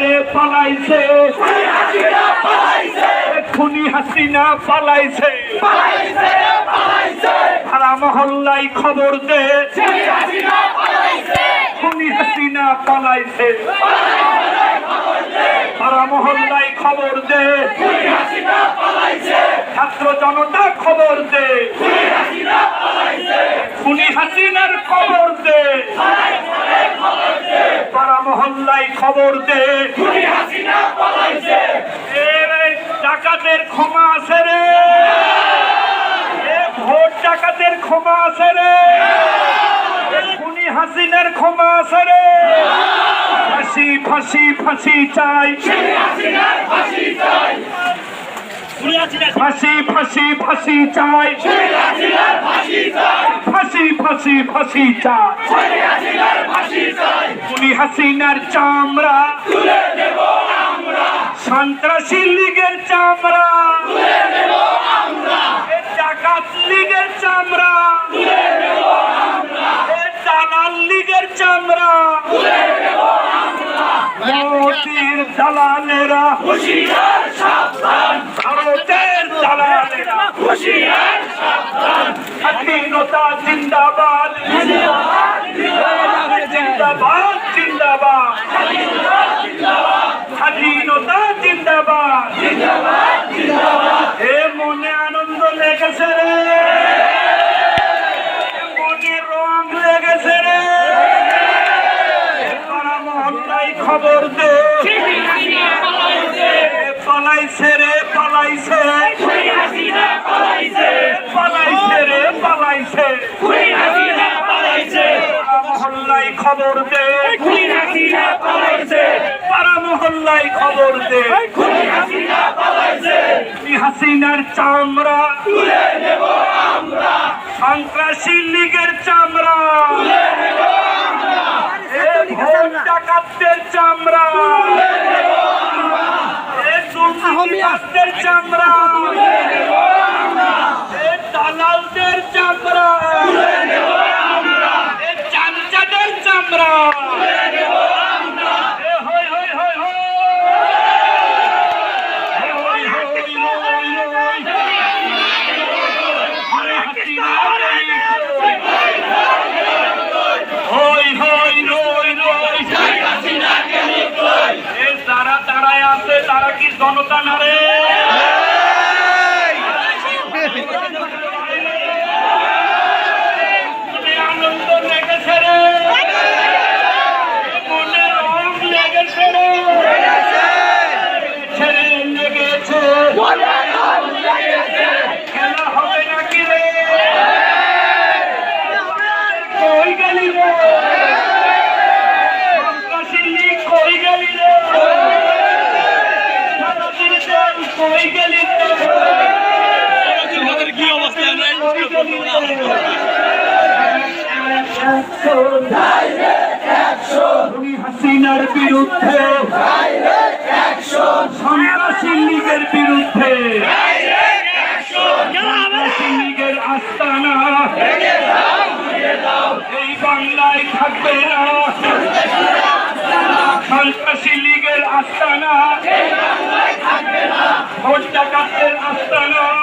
রে পালাইছে খুনি হাসিনা পালাইছে। সারা মহল্লায় খবর দে। খুনি হাসিনা পালাইছে। মহল্লায় খবর দে। ছাত্র জনতা খবর দে। খুনি হাসিনার খবর দে। পাড়া খবর দে। ডাকাতের ক্ষমা আছে রে। ভোট ডাকাতের ক্ষমা আছে রে। খুনি হাসিনার ক্ষমা আছে রে। ফাঁসি ফাঁসি চাই। ফাঁসি ফাঁসি ফাঁসি চাই। ফাঁসি ফাঁসি ফাঁসি চাই। খুনি হাসিনার চামড়া। সন্ত্রাসী লীগের চামড়া। ডাকাত লীগের চামড়া এ দালাল লীগের চামড়া মোদির সাবধান। ভারতের দালালেরা। স্বাধীনতা জিন্দাবাদ। জিন্দাবাদ। জিন্দাবাদ স্বাধীনতা জিন্দাবাদ। এ পালাইছে রে পালাইছে। পালাইছে। রে পালাইছে। পাড়া মহল্লায় খবর দে। পাড়া মহল্লায় খবর দে। এই হাসিনার চামড়া। সন্ত্রাসী লীগের চামড়া। এ ভোট ডাকাতদের চামড়া। দুর্নীতিবাজদের চামড়া জনতা না রে মনে আনন্দ লেগেছে রে মনে রং লেগেছে রে ছেড়ে লেগেছে খেলা হবে নাকি রে কই গেলি রে সন্ত্রাসী লীগ কই গেলি রে সারাদিন দেন কই গেলি রে আমাদের কি অবস্থা কই গেলি রে খুনি হাসিনার বিরুদ্ধে সন্ত্রাসী লীগের বিরুদ্ধে লীগের আস্তানা এই বাংলায় থাকবে না সন্ত্রাসী লীগের আস্তানা ভোট আস্তানা